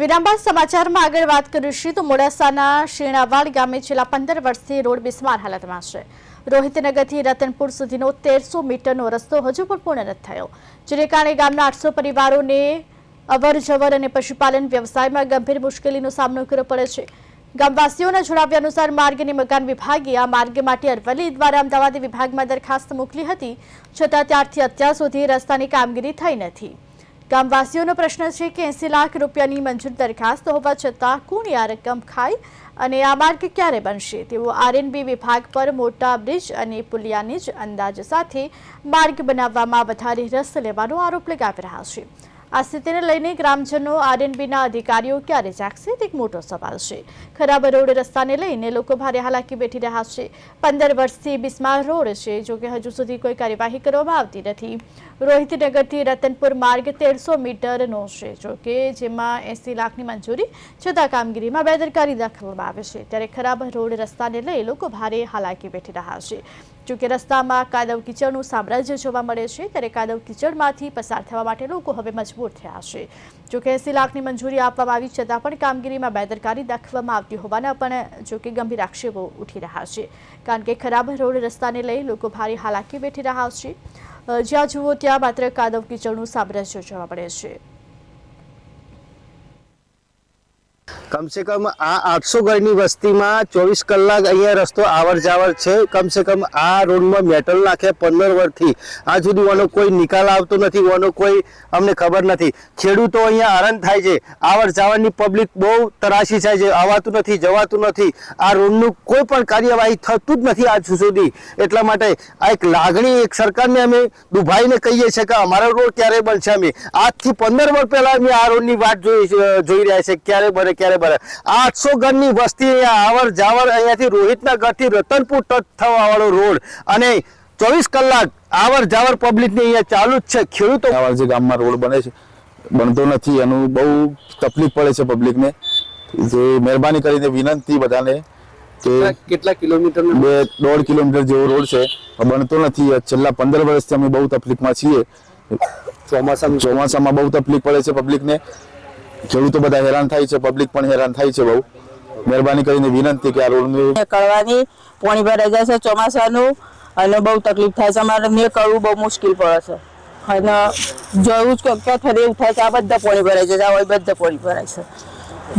વિરામબાદ સમાચારમાં આગળ વાત કરીશું તો મોડાસાના શેણાવાડ ગામે છેલ્લા પંદર વર્ષથી રોડ બિસ્માર હાલતમાં છે. રોહિતનગરથી રતનપુર સુધીનો તેરસો મીટરનો રસ્તો હજુ પણ પૂર્ણ નથી થયો, જેને કારણે ગામના આઠસો પરિવારોને અવર જવર અને પશુપાલન વ્યવસાયમાં ગંભીર મુશ્કેલીનો સામનો કરવો પડે છે. ગામવાસીઓના જણાવ્યા અનુસાર માર્ગ મકાન વિભાગે આ માર્ગ માટે અરવલ્લી દ્વારા અમદાવાદ વિભાગમાં દરખાસ્ત મોકલી હતી, છતાં ત્યારથી અત્યાર સુધી રસ્તાની કામગીરી થઈ નથી. ગામવાસીઓનો પ્રશ્ન છે કે એસી લાખ રૂપિયાની મંજૂર દરખાસ્ત હોવા છતાં કોણ આ રકમ ખાય અને આ માર્ગ ક્યારે બનશે? તેવો આરએનબી વિભાગ પર મોટા બ્રિજ અને પુલિયાની જ અંદાજ સાથે માર્ગ બનાવવામાં વધારે રસ લેવાનો આરોપ લગાવી રહ્યા છે. આ સ્થિતિને લઈને ગ્રામજનો, આરએનબીના અધિકારીઓ ક્યારે જાગશે તે એક મોટો સવાલ છે. ખરાબ રોડ રસ્તાને લઈને લોકો ભારે હાલાકી બેઠી રહ્યા છે. પંદર વર્ષથી બિસ્માર રોડ છે, જો કે હજુ સુધી કોઈ કાર્યવાહી કરવામાં આવતી નથી. રોહિતનગરથી રતનપુર માર્ગ તેરસો મીટરનો છે, જો કે જેમાં એસી લાખની મંજૂરી છતાં કામગીરીમાં બેદરકારી દાખવવામાં આવે છે. ત્યારે ખરાબ રોડ રસ્તાને લઈ લોકો ભારે હાલાકી બેઠી રહ્યા છે. જો કે રસ્તામાં કાદવ કિચડનું સામ્રાજ્ય જોવા મળે છે, ત્યારે કાદવ કિચડમાંથી પસાર થવા માટે લોકો હવે મજબૂર થયા છે. જો કે એસી લાખની મંજૂરી આપવામાં આવી છતાં પણ કામગીરીમાં બેદરકારી દાખવવામાં આવતી હોવાના પણ જો કે ગંભીર આક્ષેપો ઉઠી રહ્યા છે. કારણ કે ખરાબ રોડ રસ્તાને લઈ લોકો ભારે હાલાકી બેઠી રહ્યા છે. જ્યાં જુઓ ત્યાં માત્ર કાદવ કિચડનું સામ્રાજ્ય જોવા મળે છે. કમસે કમ આ આઠસો ઘરની વસ્તીમાં ચોવીસ કલાક અહીંયા રસ્તો આવર જાવર છે. કમસે કમ આ રોડમાં મેટલ નાખે પંદર વર્ષથી. આ સુધી ઓનો કોઈ નિકાલ આવતો નથી ઓનો કોઈ અમને ખબર નથી. ખેડૂતો અહીંયા આનંદ થાય છે. આવર જાવરની પબ્લિક બહુ તરાશી થાય છે. આવતું નથી, જવાતું નથી. આ રોડનું કોઈ પણ કાર્યવાહી થતું જ નથી આજ સુધી. એટલા માટે આ એક લાગણી એક સરકારને અમે દુભાઈને કહીએ છીએ કે અમારો રોડ ક્યારે બનશે અમે. આજથી પંદર વર્ષ પહેલાં અમે આ રોડની વાત જોઈ જોઈ રહ્યા છે ક્યારે બને, ક્યારે બને આઠસો ગણની વસ્તી અહીંયા આવર જાવર અહીંયાથી રોહિતના ઘરથી રતનપુર ટચ થવા વાળો રોડ. અને ચોવીસ કલાક આવર જાવર પબ્લિકની અહીંયા ચાલુ જ છે. ખેડૂતો આવા જે ગામમાં રોડ બને છે બનતો નથી. એનું બહુ તકલીફ પડે છે પબ્લિકને. જે મહેરબાની કરીને વિનંતી બધાને કે કેટલા કિલોમીટર બે દોઢ કિલોમીટર જેવો રોડ છે. બનતો નથી. છેલ્લા પંદર વર્ષથી અમે બહુ તકલીફમાં છીએ. ચોમાસામાં. ચોમાસામાં બહુ તકલીફ પડે છે પબ્લિકને. ખેડૂતો બધા હેરાન થાય છે પબ્લિક પણ હેરાન થાય છે બહુ. મહેરબાની કરીને વિનંતી કે આ રોડનું નીકળવાની પાણી ભરાઈ જાય છે ચોમાસાનું અને બહુ તકલીફ થાય છે. અમારે નીકળવું બહુ મુશ્કેલ પડે છે. અને જોયું જ કે ક્યાં એવું થાય છે આ બધા પાણી ભરાઈ જાય છે આ બધા પાણી ભરાય છે.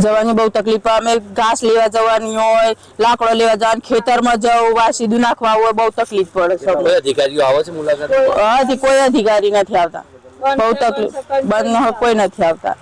જવાની બહુ તકલીફ પડે. અમે ઘાસ લેવા જવાની હોય લાકડો લેવા જવાની ખેતરમાં જવું વા સીધું નાખવા હોય બહુ તકલીફ પડે છે અધિકારીઓ આવે છે મુલાકાત? હજી કોઈ અધિકારી નથી આવતા. બહુ તકલીફ. બંધ કોઈ નથી આવતા.